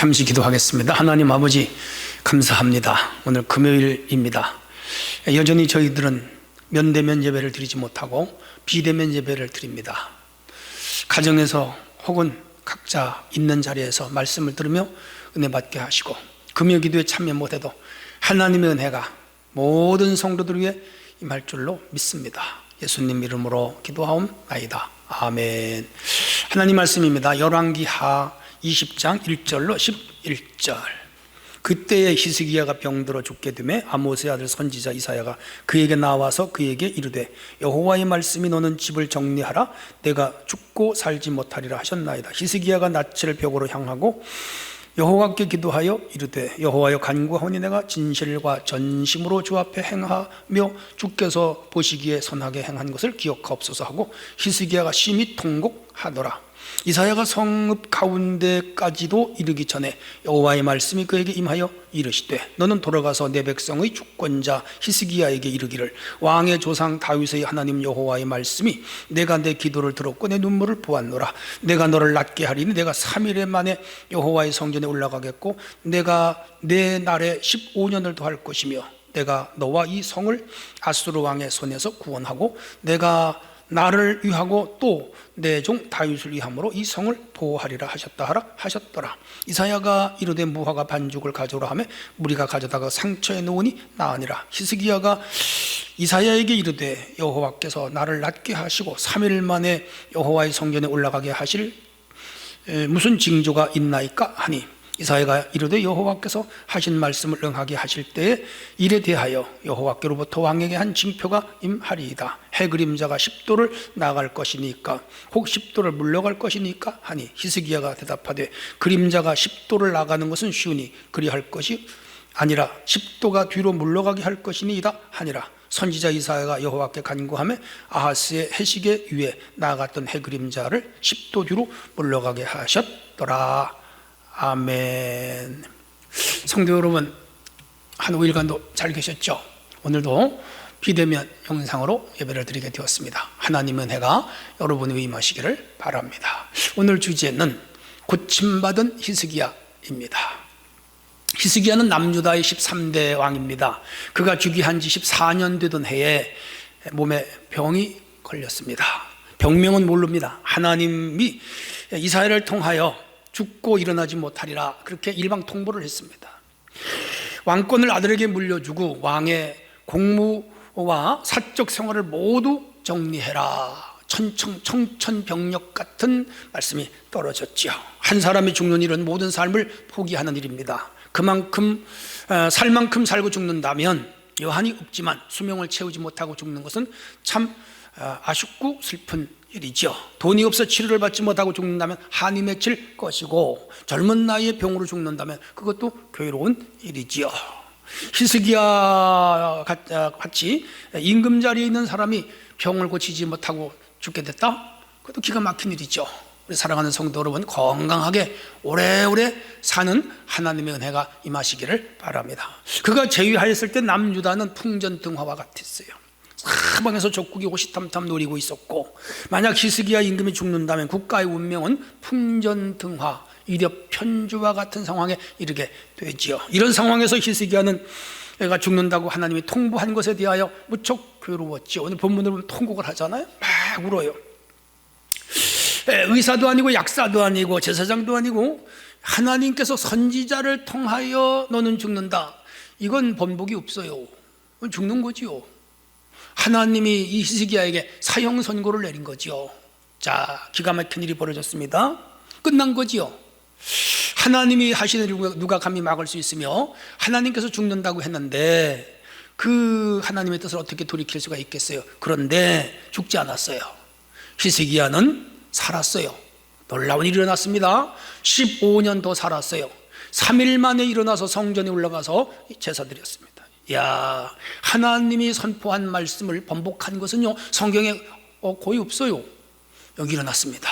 잠시 기도하겠습니다. 하나님 아버지 감사합니다. 오늘 금요일입니다. 여전히 저희들은 면대면 예배를 드리지 못하고 비대면 예배를 드립니다. 가정에서 혹은 각자 있는 자리에서 말씀을 들으며 은혜 받게 하시고 금요 기도에 참여 못해도 하나님의 은혜가 모든 성도들 위해 임할 줄로 믿습니다. 예수님 이름으로 기도하옵나이다. 아멘. 하나님 말씀입니다. 열왕기하 20장 1절로 11절. 그때에 히스기야가 병들어 죽게 되매 아모스의 아들 선지자 이사야가 그에게 나와서 그에게 이르되 여호와의 말씀이 너는 집을 정리하라. 내가 죽고 살지 못하리라 하셨나이다. 히스기야가 낯을 벽으로 향하고 여호와께 기도하여 이르되 여호와여 간구하오니 내가 진실과 전심으로 주 앞에 행하며 주께서 보시기에 선하게 행한 것을 기억하옵소서 하고 히스기야가 심히 통곡하더라 이사야가 성읍 가운데까지도 이르기 전에 여호와의 말씀이 그에게 임하여 이르시되 너는 돌아가서 내 백성의 주권자 히스기야에게 이르기를 왕의 조상 다윗의 하나님 여호와의 말씀이 내가 내 기도를 들었고 내 눈물을 보았노라. 내가 너를 낫게 하리니 내가 3일 만에 여호와의 성전에 올라가겠고 내가 내 날에 15년을 더할 것이며 내가 너와 이 성을 아수르 왕의 손에서 구원하고 내가 나를 위하고 또 내 종 다윗을 위함으로 이 성을 보호하리라 하셨다 하라 하셨더라. 이사야가 이르되 무화과 반죽을 가져오라 하며 무리가 가져다가 상처에 놓으니 나으니라. 히스기야가 이사야에게 이르되 여호와께서 나를 낫게 하시고 3일 만에 여호와의 성전에 올라가게 하실 무슨 징조가 있나이까 하니 이사야가 이르되 여호와께서 하신 말씀을 응하게 하실 때에 이에 대하여 여호와께로부터 왕에게 한 징표가 임하리이다. 해 그림자가 10도를 나갈 것이니까 혹 10도를 물러갈 것이니까 하니 히스기야가 대답하되 그림자가 10도를 나가는 것은 쉬우니 그리할 것이 아니라 10도가 뒤로 물러가게 할 것이니이다 하니라. 선지자 이사야가 여호와께 간구하며 아하스의 해식에 위에 나갔던 해 그림자를 10도 뒤로 물러가게 하셨더라 아멘. 성도 여러분, 한 5일간도 잘 계셨죠? 오늘도 비대면 영상으로 예배를 드리게 되었습니다. 하나님의 은혜가 여러분 위 임하시기를 바랍니다. 오늘 주제는 고침받은 히스기야입니다. 히스기야는 남유다의 13대 왕입니다. 그가 즉위한 지 14년 되던 해에 몸에 병이 걸렸습니다. 병명은 모릅니다. 하나님이 이스라엘을 통하여 죽고 일어나지 못하리라 그렇게 일방 통보를 했습니다. 왕권을 아들에게 물려주고 왕의 공무와 사적 생활을 모두 정리해라. 천청, 청천벽력 같은 말씀이 떨어졌지요. 한 사람이 죽는 일은 모든 삶을 포기하는 일입니다. 그만큼 어, 살 만큼 살고 죽는다면 여한이 없지만 수명을 채우지 못하고 죽는 것은 참 어, 아쉽고 슬픈 일이죠. 돈이 없어 치료를 받지 못하고 죽는다면 한이 맺힐 것이고 젊은 나이에 병으로 죽는다면 그것도 괴로운 일이지요. 히스기야 같이 임금 자리에 있는 사람이 병을 고치지 못하고 죽게 됐다? 그것도 기가 막힌 일이죠. 우리 사랑하는 성도 여러분 건강하게 오래오래 사는 하나님의 은혜가 임하시기를 바랍니다. 그가 제위하였을 때 남유다는 풍전등화와 같았어요. 사방에서 적국이 호시탐탐 노리고 있었고 만약 히스기야 임금이 죽는다면 국가의 운명은 풍전등화 이력 편주와 같은 상황에 이르게 되지요. 이런 상황에서 히스기야는 애가 죽는다고 하나님이 통보한 것에 대하여 무척 괴로웠죠. 오늘 본문을 보면 통곡을 하잖아요. 막 울어요. 의사도 아니고 약사도 아니고 제사장도 아니고 하나님께서 선지자를 통하여 너는 죽는다. 이건 번복이 없어요. 죽는 거지요. 하나님이 이 히스기야에게 사형 선고를 내린 거지요. 자, 기가 막힌 일이 벌어졌습니다. 끝난 거지요. 하나님이 하시는 일 누가 감히 막을 수 있으며 하나님께서 죽는다고 했는데 그 하나님의 뜻을 어떻게 돌이킬 수가 있겠어요? 그런데 죽지 않았어요. 히스기야는 살았어요. 놀라운 일이 일어났습니다. 15년 더 살았어요. 3일 만에 일어나서 성전에 올라가서 제사 드렸습니다. 야, 하나님이 선포한 말씀을 번복한 것은요, 성경에 어, 거의 없어요. 여기 일어났습니다.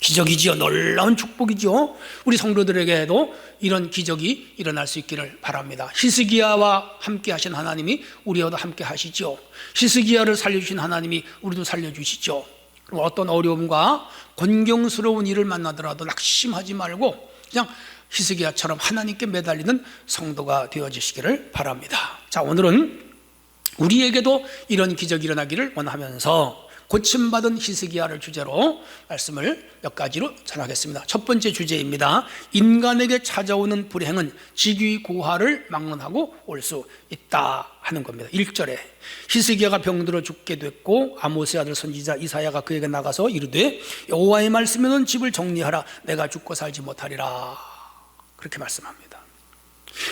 기적이지요. 놀라운 축복이죠. 우리 성도들에게도 이런 기적이 일어날 수 있기를 바랍니다. 히스기야와 함께 하신 하나님이 우리와도 함께 하시죠. 히스기야를 살려주신 하나님이 우리도 살려주시죠. 어떤 어려움과 곤경스러운 일을 만나더라도 낙심하지 말고 그냥 히스기야처럼 하나님께 매달리는 성도가 되어지시기를 바랍니다. 자, 오늘은 우리에게도 이런 기적이 일어나기를 원하면서 고침받은 히스기야를 주제로 말씀을 몇 가지로 전하겠습니다. 첫 번째 주제입니다. 인간에게 찾아오는 불행은 직위 고하를 막론하고 올 수 있다 하는 겁니다. 1절에 히스기야가 병들어 죽게 됐고 아모스의 아들 선지자 이사야가 그에게 나가서 이르되 여호와의 말씀에는 집을 정리하라 내가 죽고 살지 못하리라 그렇게 말씀합니다.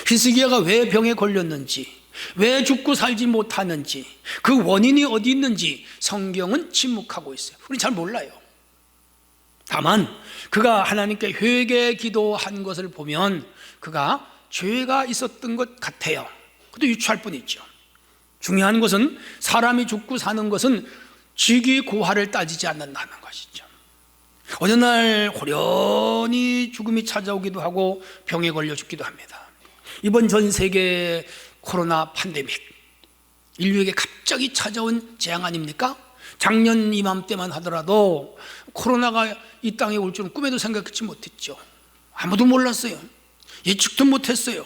히스기야가 왜 병에 걸렸는지 왜 죽고 살지 못하는지 그 원인이 어디 있는지 성경은 침묵하고 있어요. 우리 잘 몰라요. 다만 그가 하나님께 회개 기도한 것을 보면 그가 죄가 있었던 것 같아요. 그것도 유추할 뿐이죠. 중요한 것은 사람이 죽고 사는 것은 직위 고하를 따지지 않는다는 것이죠. 어느 날 호련히 죽음이 찾아오기도 하고 병에 걸려 죽기도 합니다. 이번 전 세계 코로나 팬데믹 인류에게 갑자기 찾아온 재앙 아닙니까? 작년 이맘때만 하더라도 코로나가 이 땅에 올 줄은 꿈에도 생각하지 못했죠. 아무도 몰랐어요. 예측도 못했어요.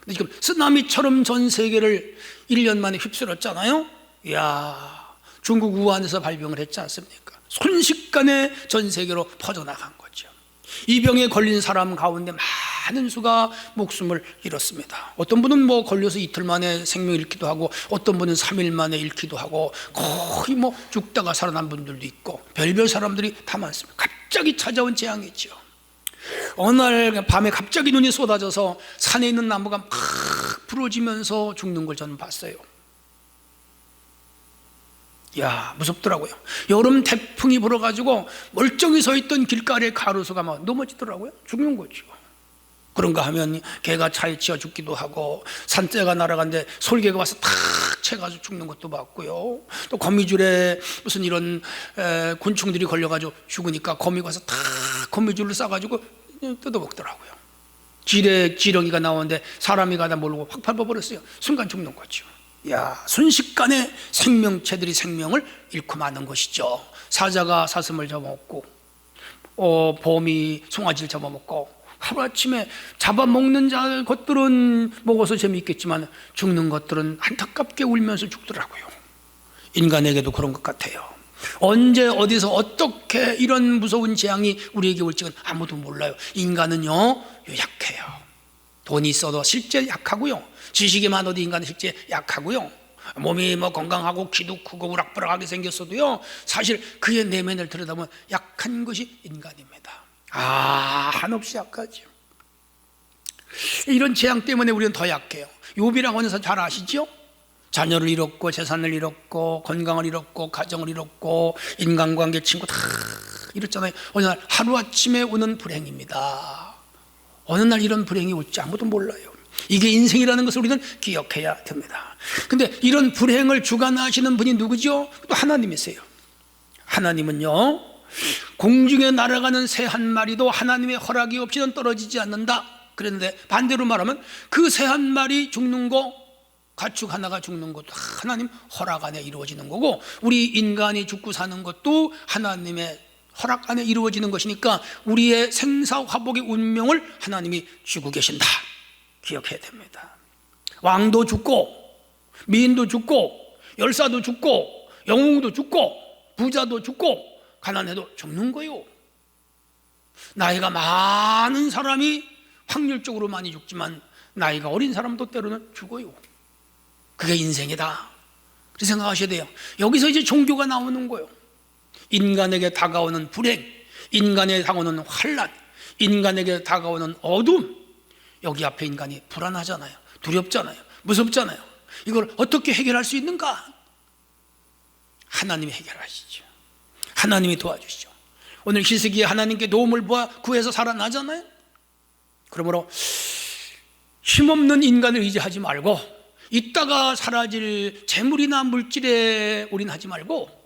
근데 지금 쓰나미처럼 전 세계를 1년 만에 휩쓸었잖아요. 이야, 중국 우한에서 발병을 했지 않습니까? 순식간에 전 세계로 퍼져나간 거죠. 이 병에 걸린 사람 가운데 많은 수가 목숨을 잃었습니다. 어떤 분은 뭐 걸려서 이틀 만에 생명 잃기도 하고 어떤 분은 3일 만에 잃기도 하고 거의 뭐 죽다가 살아난 분들도 있고 별별 사람들이 다 많습니다. 갑자기 찾아온 재앙이죠. 어느 날 밤에 갑자기 눈이 쏟아져서 산에 있는 나무가 막 부러지면서 죽는 걸 저는 봤어요. 야 무섭더라고요. 여름 태풍이 불어가지고 멀쩡히 서 있던 길가에 가로수가 막 넘어지더라고요. 죽는 거죠. 그런가 하면 개가 차에 치여 죽기도 하고 산새가 날아간데 솔개가 와서 탁 채가지고 죽는 것도 봤고요. 또 거미줄에 무슨 이런 에, 곤충들이 걸려가지고 죽으니까 거미가 와서 탁 거미줄을 싸가지고 뜯어먹더라고요. 지뢰 지렁이가 나오는데 사람이 가다 모르고 확 밟아버렸어요. 순간 죽는 거죠. 야, 순식간에 생명체들이 생명을 잃고 마는 것이죠. 사자가 사슴을 잡아먹고, 어, 봄이 송아지를 잡아먹고, 하루아침에 잡아먹는 자 것들은 먹어서 재미있겠지만 죽는 것들은 안타깝게 울면서 죽더라고요. 인간에게도 그런 것 같아요. 언제 어디서 어떻게 이런 무서운 재앙이 우리에게 올지는 아무도 몰라요. 인간은요, 약해요. 돈이 있어도 실제 약하고요. 지식이 많아도 인간은 실제 약하고요. 몸이 뭐 건강하고 키도 크고 우락부락하게 생겼어도요. 사실 그의 내면을 들여다보면 약한 것이 인간입니다. 아, 한없이 약하죠. 이런 재앙 때문에 우리는 더 약해요. 하는 사람 잘 아시죠? 자녀를 잃었고 재산을 잃었고 건강을 잃었고 가정을 잃었고 인간관계 친구 다 잃었잖아요. 어느 날 하루아침에 오는 불행입니다. 어느 날 이런 불행이 올지 아무도 몰라요. 이게 인생이라는 것을 우리는 기억해야 됩니다. 근데 이런 불행을 주관하시는 분이 누구죠? 또 하나님이세요. 하나님은요, 공중에 날아가는 새 한 마리도 하나님의 허락이 없이는 떨어지지 않는다. 그랬는데 반대로 말하면 그 새 한 마리 죽는 거, 가축 하나가 죽는 것도 하나님 허락 안에 이루어지는 거고, 우리 인간이 죽고 사는 것도 하나님의 허락 안에 이루어지는 것이니까 우리의 생사화복의 운명을 하나님이 주고 계신다. 기억해야 됩니다. 왕도 죽고, 미인도 죽고, 열사도 죽고, 영웅도 죽고, 부자도 죽고, 가난해도 죽는 거요. 나이가 많은 사람이 확률적으로 많이 죽지만, 나이가 어린 사람도 때로는 죽어요. 그게 인생이다. 그렇게 생각하셔야 돼요. 여기서 이제 종교가 나오는 거예요. 인간에게 다가오는 불행, 인간에게 다가오는 환란, 인간에게 다가오는 어둠, 여기 앞에 인간이 불안하잖아요. 두렵잖아요. 무섭잖아요. 이걸 어떻게 해결할 수 있는가? 하나님이 해결하시죠. 하나님이 도와주시죠. 오늘 희석이 하나님께 도움을 구해서 살아나잖아요. 그러므로 힘없는 인간을 의지하지 말고 이따가 사라질 재물이나 물질에 올인하지 말고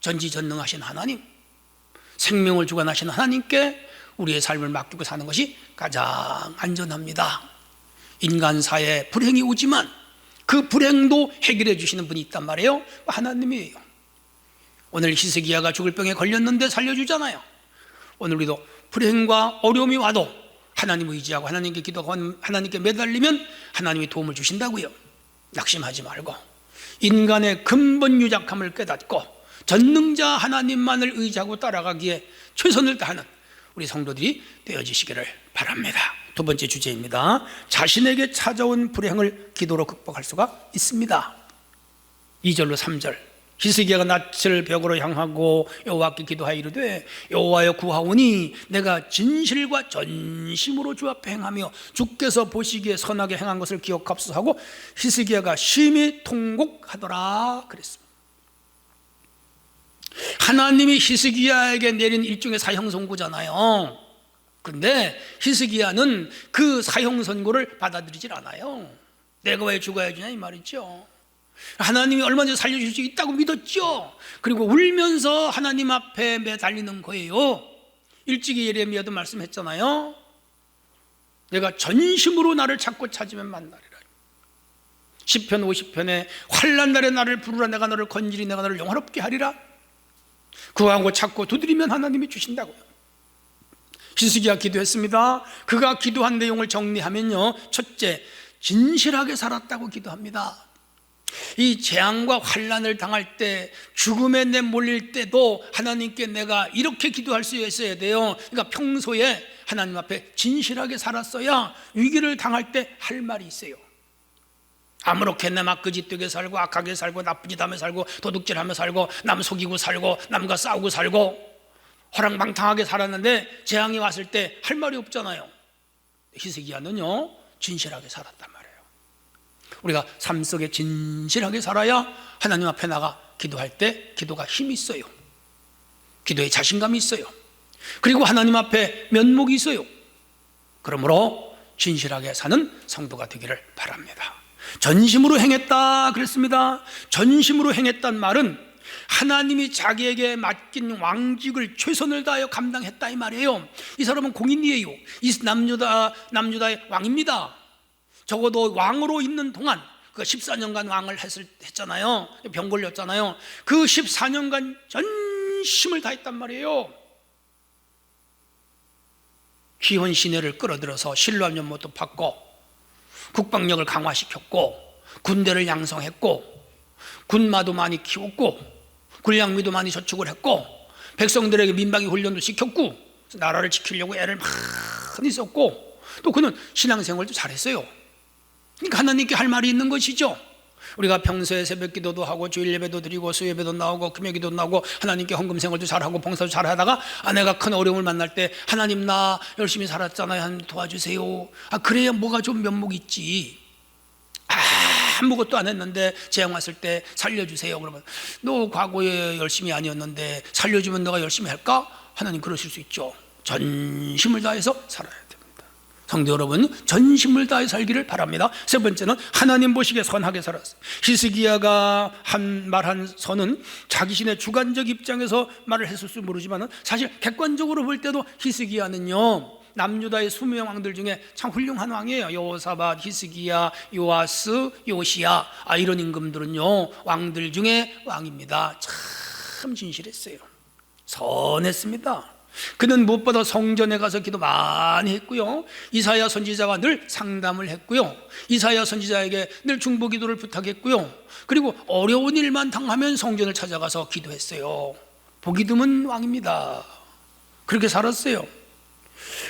전지전능하신 하나님, 생명을 주관하신 하나님께 우리의 삶을 맡기고 사는 것이 가장 안전합니다. 인간사에 불행이 오지만 그 불행도 해결해 주시는 분이 있단 말이에요. 하나님이에요. 오늘 히스기야가 죽을 병에 걸렸는데 살려주잖아요. 오늘 우리도 불행과 어려움이 와도 하나님을 의지하고 하나님께 기도하고 하나님께 매달리면 하나님이 도움을 주신다고요. 낙심하지 말고 인간의 근본 유작함을 깨닫고 전능자 하나님만을 의지하고 따라가기에 최선을 다하는 우리 성도들이 되어지시기를 바랍니다. 두 번째 주제입니다. 자신에게 찾아온 불행을 기도로 극복할 수가 있습니다. 2절로 3절 히스기야가 낯을 벽으로 향하고 여호와께 기도하이르되 여호와여 구하오니 내가 진실과 전심으로 주 앞에 행하며 주께서 보시기에 선하게 행한 것을 기억합소서 하고 히스기야가 심히 통곡하더라 그랬습니다. 하나님이 히스기야에게 내린 일종의 사형 선고잖아요. 그런데 히스기야는 그 사형 선고를 받아들이질 않아요. 내가 왜 죽어야 주냐 이 말이죠. 하나님이 얼마든지 살려줄 수 있다고 믿었죠. 그리고 울면서 하나님 앞에 매달리는 거예요. 일찍이 예레미야도 말씀했잖아요. 내가 전심으로 나를 찾고 찾으면 만나리라. 10편 50편에 환란 날에 나를 부르라 내가 너를 건지리 내가 너를 영화롭게 하리라. 구하고 찾고 두드리면 하나님이 주신다고요. 히스기야 기도했습니다. 그가 기도한 내용을 정리하면요. 첫째, 진실하게 살았다고 기도합니다. 이 재앙과 환란을 당할 때 죽음에 내몰릴 때도 하나님께 내가 이렇게 기도할 수 있어야 돼요. 그러니까 평소에 하나님 앞에 진실하게 살았어야 위기를 당할 때 할 말이 있어요. 아무렇게나 막 그짓되게 살고 악하게 살고 나쁜 짓 하며 살고 도둑질하며 살고 남 속이고 살고 남과 싸우고 살고 허랑방탕하게 살았는데 재앙이 왔을 때 할 말이 없잖아요. 히스기야는요 진실하게 살았단 말이에요. 우리가 삶 속에 진실하게 살아야 하나님 앞에 나가 기도할 때 기도가 힘이 있어요. 기도에 자신감이 있어요. 그리고 하나님 앞에 면목이 있어요. 그러므로 진실하게 사는 성도가 되기를 바랍니다. 전심으로 행했다 그랬습니다. 전심으로 행했단 말은 하나님이 자기에게 맡긴 왕직을 최선을 다하여 감당했다 이 말이에요. 이 사람은 공인이에요. 이 남유다 남유다의 왕입니다. 적어도 왕으로 있는 동안 그 14년간 왕을 했을, 했잖아요. 병 걸렸잖아요. 그 14년간 전심을 다했단 말이에요. 기혼 시내를 끌어들여서 신라한 연못도 받고 국방력을 강화시켰고 군대를 양성했고 군마도 많이 키웠고 군량미도 많이 저축을 했고 백성들에게 민방위 훈련도 시켰고 나라를 지키려고 애를 많이 썼고 또 그는 신앙생활도 잘했어요. 그러니까 하나님께 할 말이 있는 것이죠. 우리가 평소에 새벽 기도도 하고 주일 예배도 드리고 수 예배도 나오고 금요 기도 나오고 하나님께 헌금 생활도 잘하고 봉사도 잘하다가 아내가 큰 어려움을 만날 때 하나님 나 열심히 살았잖아요. 하나님 도와주세요. 아 그래야 뭐가 좀 면목 있지. 아무것도 안 했는데 재앙 왔을 때 살려주세요. 그러면 너 과거에 열심히 아니었는데 살려주면 너가 열심히 할까? 하나님 그러실 수 있죠. 전심을 다해서 살아야 됩니다. 성도 여러분, 전심을 다해 살기를 바랍니다. 세 번째는 하나님 보시기에 선하게 살았어요. 히스기야가 한 말한 선은 자기신의 주관적 입장에서 말을 했을지 모르지만 사실 객관적으로 볼 때도 히스기야는요. 남유다의 수명 왕들 중에 참 훌륭한 왕이에요. 요사밭, 히스기야, 요아스, 요시야 아, 이런 임금들은요 왕들 중에 왕입니다. 참 진실했어요. 선했습니다. 그는 무엇보다 성전에 가서 기도 많이 했고요. 이사야 선지자와 늘 상담을 했고요. 이사야 선지자에게 늘 중보 기도를 부탁했고요. 그리고 어려운 일만 당하면 성전을 찾아가서 기도했어요. 보기 드문 왕입니다. 그렇게 살았어요.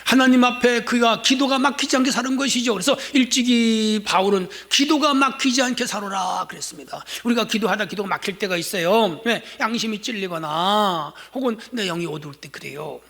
하나님 앞에 그가 기도가 막히지 않게 사는 것이죠. 그래서 일찍이 바울은 기도가 막히지 않게 살아라 그랬습니다. 우리가 기도하다 기도가 막힐 때가 있어요. 왜? 양심이 찔리거나 혹은 내 영이 어두울 때 그래요.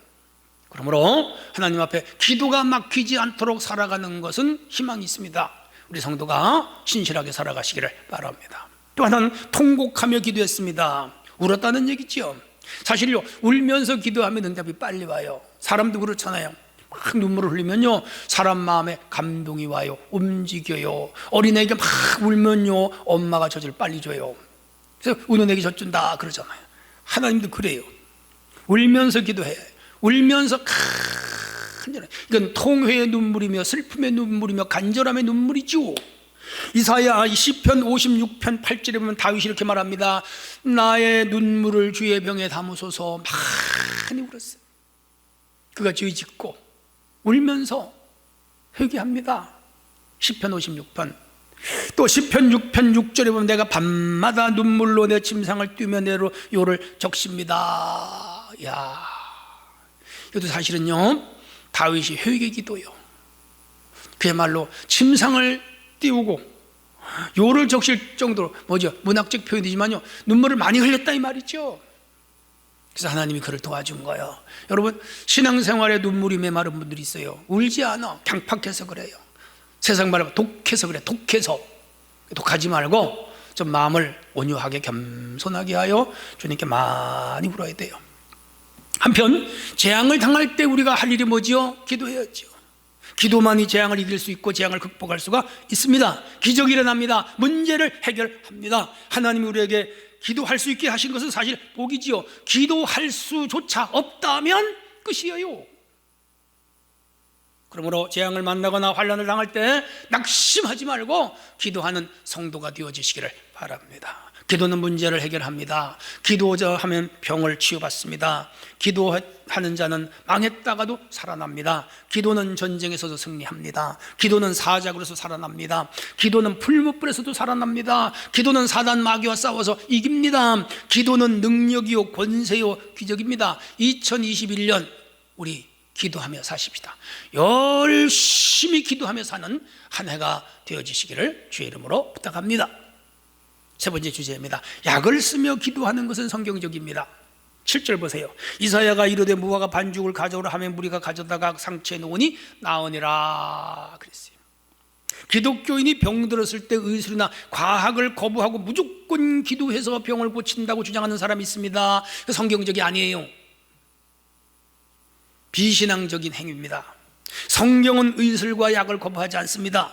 그러므로 하나님 앞에 기도가 막히지 않도록 살아가는 것은 희망이 있습니다. 우리 성도가 신실하게 살아가시기를 바랍니다. 또 하나는 통곡하며 기도했습니다. 울었다는 얘기죠. 사실요, 울면서 기도하면 응답이 빨리 와요. 사람도 그렇잖아요. 막 눈물을 흘리면요, 사람 마음에 감동이 와요. 움직여요. 어린애에게 막 울면요, 엄마가 젖을 빨리 줘요. 그래서 우는 애기 젖준다 그러잖아요. 하나님도 그래요. 울면서 기도해. 울면서 간절해. 이건 통회의 눈물이며 슬픔의 눈물이며 간절함의 눈물이죠. 이사야 10편 56편 8절에 보면 다윗이 이렇게 말합니다. 나의 눈물을 주의 병에 담으소서 많이 울었어요. 그가 죄 짓고 울면서 회개합니다. 10편 56편. 또 10편 6편 6절에 보면 내가 밤마다 눈물로 내 침상을 뛰며 내로 요를 적십니다. 야. 이것도 사실은요. 다윗이 회개 기도요. 그야말로 침상을 띄우고 요를 적실 정도로 뭐죠? 문학적 표현이지만요. 눈물을 많이 흘렸다 이 말이죠. 그래서 하나님이 그를 도와준 거예요. 여러분 신앙생활에 눈물이 메마른 분들이 있어요. 울지 않아. 강팍해서 그래요. 세상 말하면 독해서 그래. 독해서 독하지 말고 좀 마음을 온유하게 겸손하게 하여 주님께 많이 울어야 돼요. 한편 재앙을 당할 때 우리가 할 일이 뭐지요? 기도해야죠. 기도만이 재앙을 이길 수 있고 재앙을 극복할 수가 있습니다. 기적이 일어납니다. 문제를 해결합니다. 하나님이 우리에게 기도할 수 있게 하신 것은 사실 복이지요. 기도할 수조차 없다면 끝이에요. 그러므로 재앙을 만나거나 환란을 당할 때 낙심하지 말고 기도하는 성도가 되어지시기를 바랍니다. 기도는 문제를 해결합니다. 기도하면 병을 치유받습니다. 기도하는 자는 망했다가도 살아납니다. 기도는 전쟁에서도 승리합니다. 기도는 사작으로서 살아납니다. 기도는 풀무불에서도 살아납니다. 기도는 사단 마귀와 싸워서 이깁니다. 기도는 능력이요 권세요 기적입니다. 2021년 우리 기도하며 사십시다. 열심히 기도하며 사는 한 해가 되어지시기를 주의 이름으로 부탁합니다. 세 번째 주제입니다. 약을 쓰며 기도하는 것은 성경적입니다. 7절 보세요. 이사야가 이르되 무화과 반죽을 가져오라 하면 무리가 가져다가 상처에 놓으니 나으니라 그랬어요. 기독교인이 병들었을 때 의술이나 과학을 거부하고 무조건 기도해서 병을 고친다고 주장하는 사람이 있습니다. 성경적이 아니에요. 비신앙적인 행위입니다. 성경은 의술과 약을 거부하지 않습니다.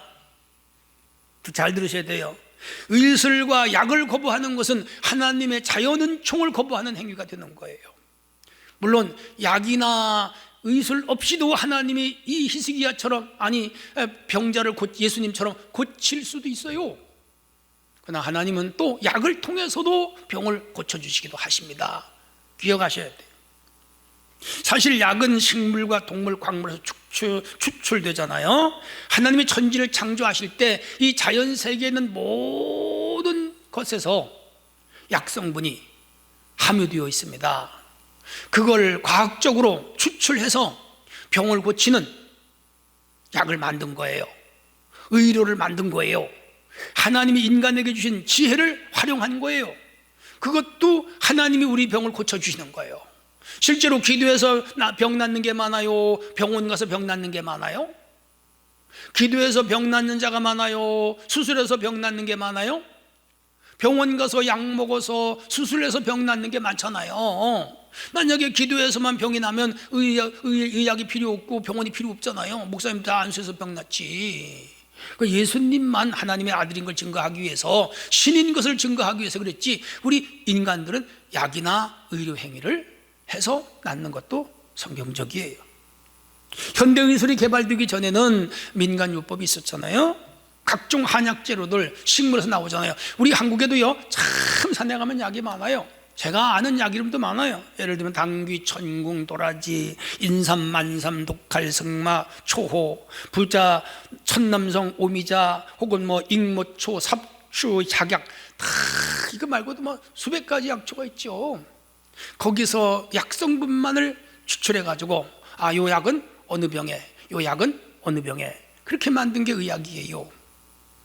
잘 들으셔야 돼요. 의술과 약을 거부하는 것은 하나님의 자연은 총을 거부하는 행위가 되는 거예요. 물론 약이나 의술 없이도 하나님이 이 히스기야처럼 아니 병자를 곧 예수님처럼 고칠 수도 있어요. 그러나 하나님은 또 약을 통해서도 병을 고쳐 주시기도 하십니다. 기억하셔야 돼요. 사실 약은 식물과 동물, 광물에서 추출, 추출 되잖아요. 하나님이 천지를 창조하실 때 이 자연 세계에 있는 모든 것에서 약성분이 함유되어 있습니다. 그걸 과학적으로 추출해서 병을 고치는 약을 만든 거예요. 의료를 만든 거예요. 하나님이 인간에게 주신 지혜를 활용한 거예요. 그것도 하나님이 우리 병을 고쳐주시는 거예요. 실제로 기도해서 병 낫는 게 많아요? 병원 가서 병 낫는 게 많아요? 기도해서 병 낫는 자가 많아요? 수술해서 병 낫는 게 많아요? 병원 가서 약 먹어서 수술해서 병 낫는 게 많잖아요. 만약에 기도해서만 병이 나면 의약, 의약이 필요 없고 병원이 필요 없잖아요. 목사님 다 안수해서 병 낫지. 그 예수님만 하나님의 아들인 걸 증거하기 위해서 신인 것을 증거하기 위해서 그랬지. 우리 인간들은 약이나 의료 행위를 해서 낳는 것도 성경적이에요. 현대 의술이 개발되기 전에는 민간 요법이 있었잖아요. 각종 한약 재료들 식물에서 나오잖아요. 우리 한국에도요, 참 산에 가면 약이 많아요. 제가 아는 약 이름도 많아요. 예를 들면 당귀, 천궁, 도라지, 인삼, 만삼, 독칼, 승마, 초호, 부자, 천남성, 오미자, 혹은 뭐 익모초, 삽추, 작약 다 이거 말고도 뭐 수백 가지 약초가 있죠. 거기서 약성분만을 추출해 가지고 아, 요 약은 어느 병에, 요 약은 어느 병에 그렇게 만든 게 의학이에요.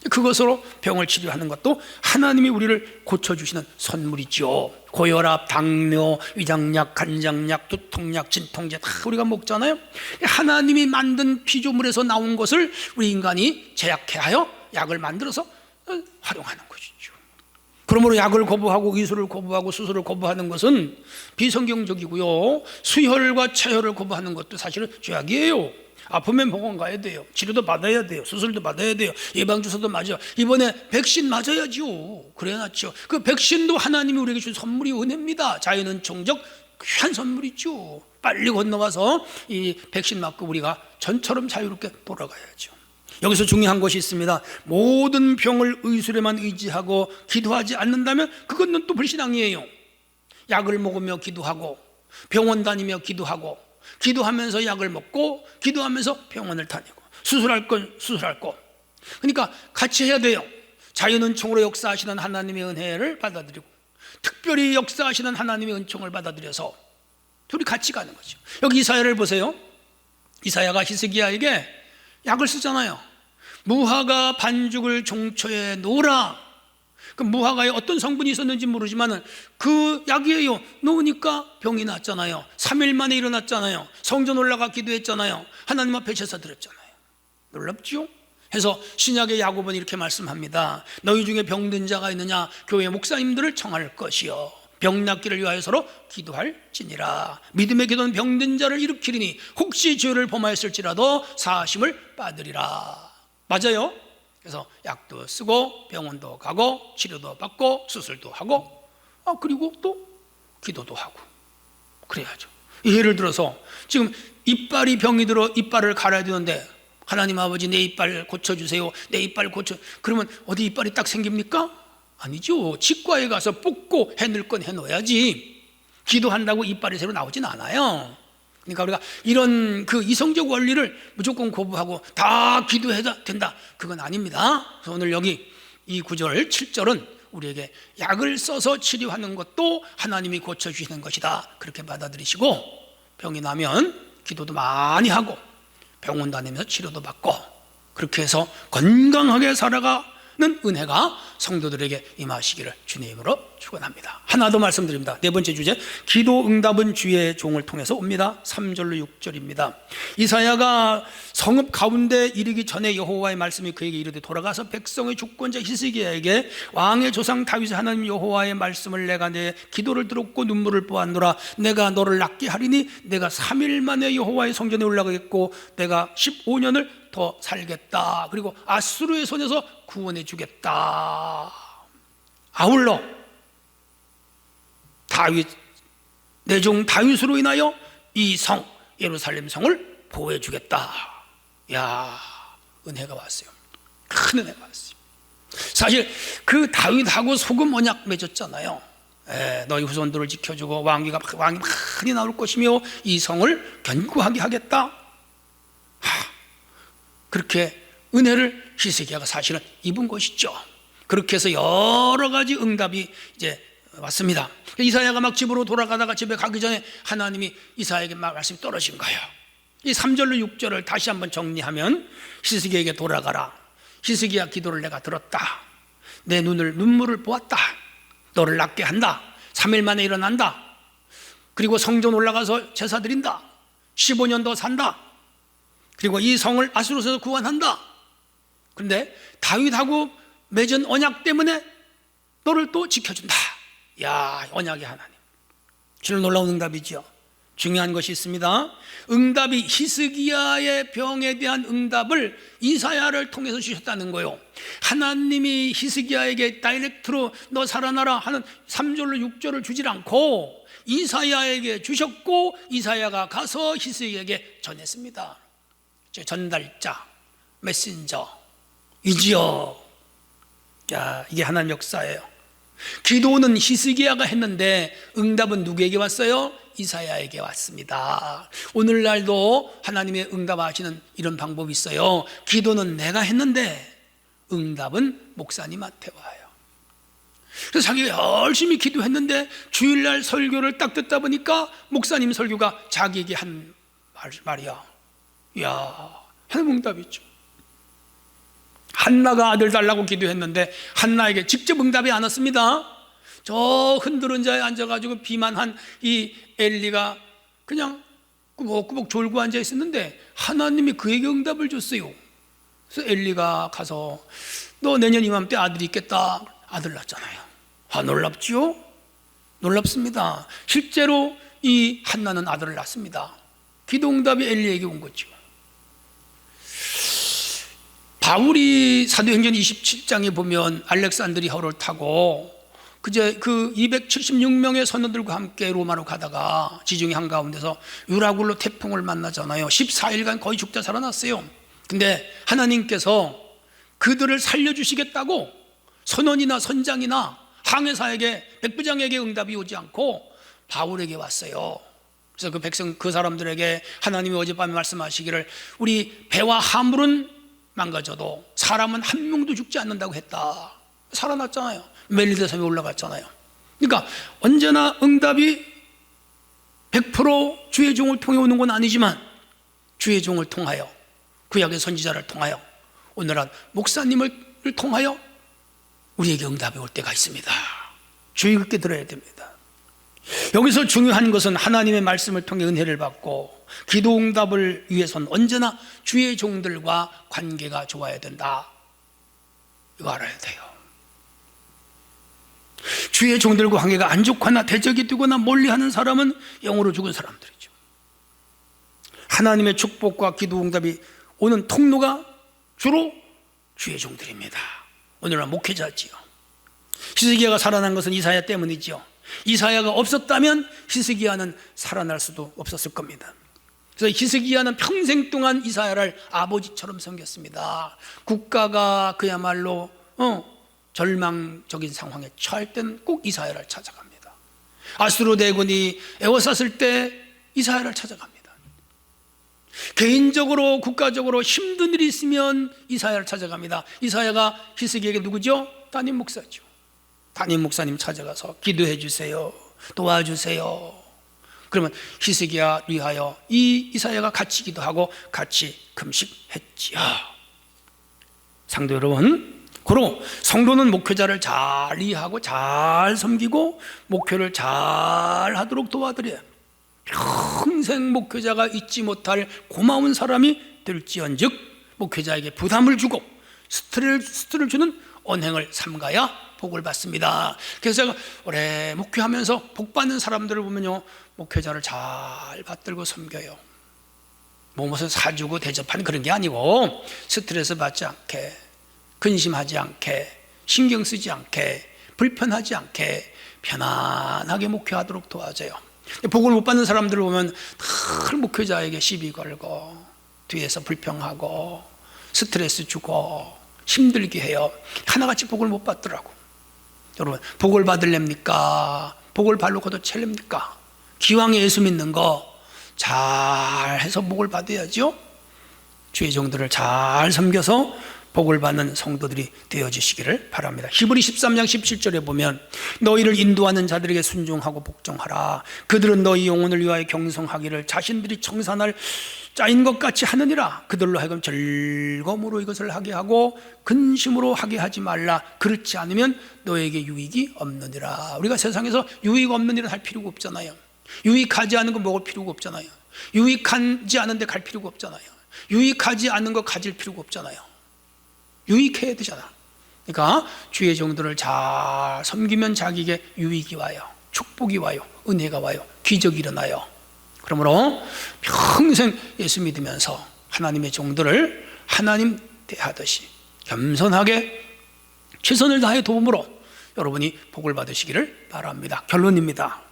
그것으로 병을 치료하는 것도 하나님이 우리를 고쳐주시는 선물이죠. 고혈압, 당뇨, 위장약, 간장약, 두통약, 진통제 다 우리가 먹잖아요. 하나님이 만든 피조물에서 나온 것을 우리 인간이 제약해하여 약을 만들어서 활용하는 것이죠. 그러므로 약을 거부하고 의술을 거부하고 수술을 거부하는 것은 비성경적이고요. 수혈과 체혈을 거부하는 것도 사실은 죄악이에요. 아프면 병원 가야 돼요. 치료도 받아야 돼요. 수술도 받아야 돼요. 예방주사도 맞아. 이번에 백신 맞아야죠. 그래야 낫죠. 그 백신도 하나님이 우리에게 준 선물이 은혜입니다. 자연은 총적 귀한 선물이죠. 빨리 건너가서 이 백신 맞고 우리가 전처럼 자유롭게 돌아가야죠. 여기서 중요한 것이 있습니다. 모든 병을 의술에만 의지하고 기도하지 않는다면 그것은 또 불신앙이에요. 약을 먹으며 기도하고 병원 다니며 기도하고 기도하면서 약을 먹고 기도하면서 병원을 다니고 수술할 건 수술할 거. 그러니까 같이 해야 돼요. 자연은총으로 역사하시는 하나님의 은혜를 받아들이고 특별히 역사하시는 하나님의 은총을 받아들여서 둘이 같이 가는 거죠. 여기 이사야를 보세요. 이사야가 히스기야에게 약을 쓰잖아요. 무화과 반죽을 종초에 놓으라. 그 무화과에 어떤 성분이 있었는지 모르지만 그 약이에요. 놓으니까 병이 났잖아요. 3일 만에 일어났잖아요. 성전 올라가 기도했잖아요. 하나님 앞에 제사 드렸잖아요. 놀랍지요? 해서 신약의 야고보는 이렇게 말씀합니다. 너희 중에 병든 자가 있느냐? 교회 목사님들을 청할 것이요. 병 낫기를 위하여 서로 기도할지니라. 믿음의 기도는 병든 자를 일으키리니 혹시 죄를 범하였을지라도 사심을 받으리라. 맞아요? 그래서 약도 쓰고 병원도 가고 치료도 받고 수술도 하고 아 그리고 또 기도도 하고 그래야죠. 예를 들어서 지금 이빨이 병이 들어 이빨을 갈아야 되는데 하나님 아버지 내 이빨 고쳐 주세요. 내 이빨 고쳐. 그러면 어디 이빨이 딱 생깁니까? 아니죠. 치과에 가서 뽑고 해놓을 건 해놓아야지. 기도한다고 이빨이 새로 나오진 않아요. 그러니까 우리가 이런 그 이성적 원리를 무조건 거부하고 다 기도해야 된다. 그건 아닙니다. 그래서 오늘 여기 이 구절 7절은 우리에게 약을 써서 치료하는 것도 하나님이 고쳐주시는 것이다. 그렇게 받아들이시고 병이 나면 기도도 많이 하고 병원 다니면서 치료도 받고 그렇게 해서 건강하게 살아가는 은혜가 성도들에게 임하시기를 주님으로 축원합니다. 하나 더 말씀드립니다. 네 번째 주제 기도 응답은 주의 종을 통해서 옵니다. 3절로 6절입니다. 이사야가 성읍 가운데 이르기 전에 여호와의 말씀이 그에게 이르되 돌아가서 백성의 주권자 히스기야에게 왕의 조상 다윗의 하나님 여호와의 말씀을 내가 내 기도를 들었고 눈물을 보았노라 내가 너를 낫게 하리니 내가 3일 만에 여호와의 성전에 올라가겠고 내가 15년을 더 살겠다. 그리고 아수르의 손에서 구원해 주겠다. 아울러 다윗 내 종 다윗으로 인하여 이 성 예루살렘 성을 보호해 주겠다. 야 은혜가 왔어요. 큰 은혜가 왔어요. 사실 그 다윗하고 소금 언약 맺었잖아요. 에, 너희 후손들을 지켜주고 왕기가 왕이 많이 나올 것이며 이 성을 견고하게 하겠다. 하, 그렇게 은혜를 히스기야가 사실은 입은 것이죠. 그렇게 해서 여러 가지 응답이 이제 왔습니다. 이사야가 막 집으로 돌아가다가 집에 가기 전에 하나님이 이사야에게 막 말씀이 떨어진 거예요. 이 3절로 6절을 다시 한번 정리하면 히스기야에게 돌아가라. 히스기야 기도를 내가 들었다. 내 눈을 눈물을 보았다. 너를 낫게 한다. 3일 만에 일어난다. 그리고 성전 올라가서 제사 드린다. 15년 더 산다. 그리고 이 성을 아수르에서 구원한다. 그런데 다윗하고 맺은 언약 때문에 너를 또 지켜준다. 야, 언약의 하나님. 주는 놀라운 응답이죠. 중요한 것이 있습니다. 응답이 히스기야의 병에 대한 응답을 이사야를 통해서 주셨다는 거요. 하나님이 히스기야에게 다이렉트로 너 살아나라 하는 3절로 6절을 주질 않고 이사야에게 주셨고 이사야가 가서 히스기야에게 전했습니다. 전달자, 메신저, 이지요. 야, 이게 하나님 역사예요. 기도는 히스기야가 했는데 응답은 누구에게 왔어요? 이사야에게 왔습니다. 오늘날도 하나님의 응답하시는 이런 방법이 있어요. 기도는 내가 했는데 응답은 목사님한테 와요. 그래서 자기가 열심히 기도했는데 주일날 설교를 딱 듣다 보니까 목사님 설교가 자기에게 한 말, 말이야. 이야, 하나님 응답이죠. 한나가 아들 달라고 기도했는데 한나에게 직접 응답이 안 왔습니다. 저 흔들은 자에 앉아가지고 비만한 이 엘리가 그냥 꾸벅꾸벅 졸고 앉아 있었는데 하나님이 그에게 응답을 줬어요. 그래서 엘리가 가서 너 내년 이맘때 아들이 있겠다. 아들 낳잖아요. 아 놀랍지요? 놀랍습니다. 실제로 이 한나는 아들을 낳습니다. 기도 응답이 엘리에게 온 거죠. 바울이 사도행전 27장에 보면 알렉산드리아호를 타고 그제 그 276명의 선원들과 함께 로마로 가다가 지중해 한가운데서 유라굴로 태풍을 만나잖아요. 14일간 거의 죽다 살아났어요. 근데 하나님께서 그들을 살려주시겠다고 선원이나 선장이나 항해사에게 백부장에게 응답이 오지 않고 바울에게 왔어요. 그래서 그 백성 그 사람들에게 하나님이 어젯밤에 말씀하시기를 우리 배와 하물은 망가져도 사람은 한 명도 죽지 않는다고 했다. 살아났잖아요. 멜리데 섬에 올라갔잖아요. 그러니까 언제나 응답이 100% 주의 종을 통해 오는 건 아니지만 주의 종을 통하여 구약의 선지자를 통하여 오늘은 목사님을 통하여 우리에게 응답이 올 때가 있습니다. 주의 깊게 들어야 됩니다. 여기서 중요한 것은 하나님의 말씀을 통해 은혜를 받고 기도 응답을 위해서는 언제나 주의 종들과 관계가 좋아야 된다. 이거 알아야 돼요. 주의 종들과 관계가 안 좋거나 대적이 되거나 멀리하는 사람은 영으로 죽은 사람들이죠. 하나님의 축복과 기도 응답이 오는 통로가 주로 주의 종들입니다. 오늘은 목회자지요. 히스기야가 살아난 것은 이사야 때문이죠. 이사야가 없었다면 히스기야는 살아날 수도 없었을 겁니다. 그래서 히스기야는 평생 동안 이사야를 아버지처럼 섬겼습니다. 국가가 그야말로 어, 절망적인 상황에 처할 때는 꼭 이사야를 찾아갑니다. 아수르 대군이 에워쌌을 때 이사야를 찾아갑니다. 개인적으로 국가적으로 힘든 일이 있으면 이사야를 찾아갑니다. 이사야가 히스기에게 누구죠? 담임 목사죠. 담임 목사님 찾아가서 기도해 주세요. 도와주세요. 그러면 히스기야 위하여 이 이사야가 같이 기도하고 같이 금식했지요. 상도 여러분, 고로 성도는 목회자를 잘 이해하고 잘 섬기고 목회를 잘 하도록 도와드려요. 평생 목회자가 잊지 못할 고마운 사람이 될지언즉 목회자에게 부담을 주고 스트레스를 주는 언행을 삼가야 복을 받습니다. 그래서 제가 오래 목회하면서 복 받는 사람들을 보면요 목회자를 잘 받들고 섬겨요. 뭐 무슨 사주고 대접하는 그런 게 아니고 스트레스 받지 않게 근심하지 않게 신경 쓰지 않게 불편하지 않게 편안하게 목회하도록 도와줘요. 복을 못 받는 사람들을 보면 늘 목회자에게 시비 걸고 뒤에서 불평하고 스트레스 주고 힘들게 해요. 하나같이 복을 못 받더라고. 여러분, 복을 받을랍니까? 복을 발로 걷어챌랍니까? 기왕에 예수 믿는 거 잘 해서 복을 받아야죠. 주의 종들을 잘 섬겨서 복을 받는 성도들이 되어주시기를 바랍니다. 히브리 13장 17절에 보면 너희를 인도하는 자들에게 순종하고 복종하라. 그들은 너희 영혼을 위하여 경성하기를 자신들이 청산할 짜인 것 같이 하느니라. 그들로 하여금 즐거움으로 이것을 하게 하고 근심으로 하게 하지 말라. 그렇지 않으면 너에게 유익이 없느니라. 우리가 세상에서 유익 없는 일을 할 필요가 없잖아요. 유익하지 않은 거 먹을 필요가 없잖아요. 유익하지 않은데 갈 필요가 없잖아요. 유익하지 않은 거 가질 필요가 없잖아요. 유익해야 되잖아. 그러니까 주의 종들을 잘 섬기면 자기에게 유익이 와요. 축복이 와요. 은혜가 와요. 기적이 일어나요. 그러므로 평생 예수 믿으면서 하나님의 종들을 하나님 대하듯이 겸손하게 최선을 다해 도움으로 여러분이 복을 받으시기를 바랍니다. 결론입니다.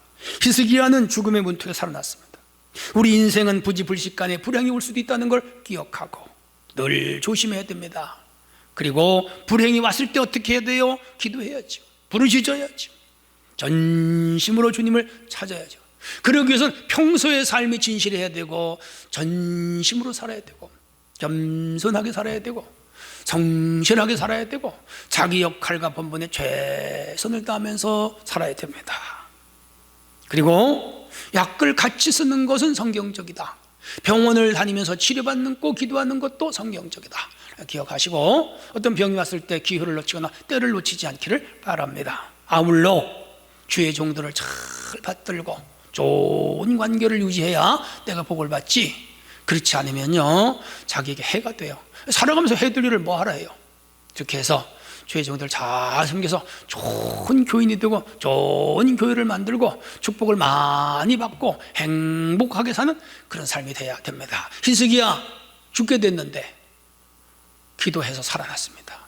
히스기야는 죽음의 문턱에 살아났습니다. 우리 인생은 부지불식간에 불행이 올 수도 있다는 걸 기억하고 늘 조심해야 됩니다. 그리고 불행이 왔을 때 어떻게 해야 돼요? 기도해야죠. 부르짖어야죠. 전심으로 주님을 찾아야죠. 그러기 위해서는 평소의 삶이 진실해야 되고 전심으로 살아야 되고 겸손하게 살아야 되고 성실하게 살아야 되고 자기 역할과 본분에 최선을 다하면서 살아야 됩니다. 그리고 약을 같이 쓰는 것은 성경적이다. 병원을 다니면서 치료받는 거 기도하는 것도 성경적이다. 기억하시고 어떤 병이 왔을 때 기회를 놓치거나 때를 놓치지 않기를 바랍니다. 아울러 주의 종들을 잘 받들고 좋은 관계를 유지해야 내가 복을 받지. 그렇지 않으면요 자기에게 해가 돼요. 살아가면서 해둘 일을 뭐 하라 해요. 이렇게 해서 주의 종들 잘 섬겨서 좋은 교인이 되고 좋은 교회를 만들고 축복을 많이 받고 행복하게 사는 그런 삶이 돼야 됩니다. 히스기야 죽게 됐는데 기도해서 살아났습니다.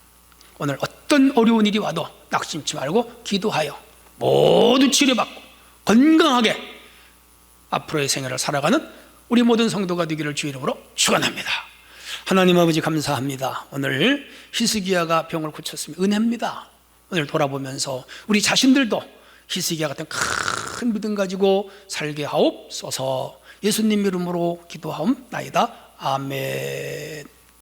오늘 어떤 어려운 일이 와도 낙심치 말고 기도하여 모두 치료받고 건강하게 앞으로의 생애를 살아가는 우리 모든 성도가 되기를 주의 이름으로 축원합니다. 하나님 아버지 감사합니다. 오늘 히스기야가 병을 고쳤습니다. 은혜입니다. 오늘 돌아보면서 우리 자신들도 히스기야 같은 큰큰 믿음 가지고 살게 하옵소서 예수님 이름으로 기도하옵나이다 아멘